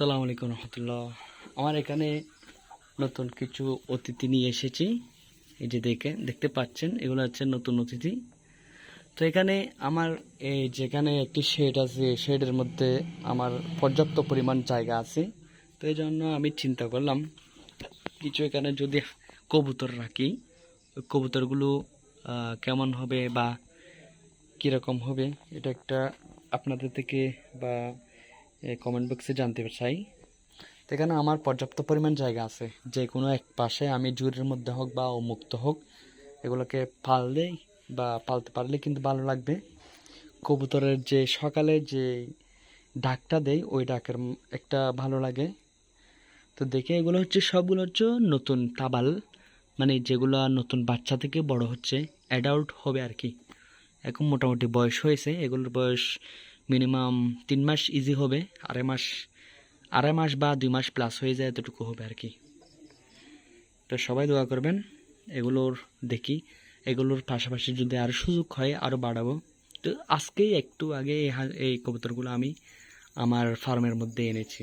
আসসালামু আলাইকুম রহমতুল্লাহ। আমার এখানে নতুন কিছু অতিথি নিয়ে এসেছি। এই যে দেখে, দেখতে পাচ্ছেন, এগুলো হচ্ছে নতুন অতিথি। তো এখানে আমার এই যেখানে একটি শেড আছে, শেডের মধ্যে আমার পর্যাপ্ত পরিমাণ জায়গা আছে। তো এই জন্য আমি চিন্তা করলাম, কিছু এখানে যদি কবুতর রাখি কবুতরগুলো কেমন হবে বা কীরকম হবে, এটা একটা আপনাদের থেকে বা কমেন্ট বক্সে জানতে চাই। এখানে আমার পর্যাপ্ত পরিমাণ জায়গা আছে। যে কোনো এক পাশে আমি জুরের মধ্যে হোক বা মুক্ত হোক, এগুলোকে পাললেই বা পালতে পারলে কিন্তু ভালো লাগবে। কবুতরের যে সকালে যে ডাকটা দেয়, ওই ডাকের একটা ভালো লাগে। তো দেখে এগুলো হচ্ছে সবগুলো হচ্ছে নতুন তাবাল। মানে যেগুলো নতুন বাচ্চা থেকে বড় হচ্ছে অ্যাডাল্ট হবে আর কি। এখন মোটামুটি বয়স হয়েছে, এগুলোর বয়স মিনিমাম তিন মাস ইজি হবে, আড়াই মাস আড়াই মাস বা দুই মাস প্লাস হয়ে যায় এতটুকু হবে আর কি। তো সবাই দোয়া করবেন, এগুলোর দেখি, এগুলোর পাশাপাশি যদি আরও সুযোগ হয় আরও বাড়াবো। তো আজকেই একটু আগে এই কবুতরগুলো আমি আমার ফার্মের মধ্যে এনেছি।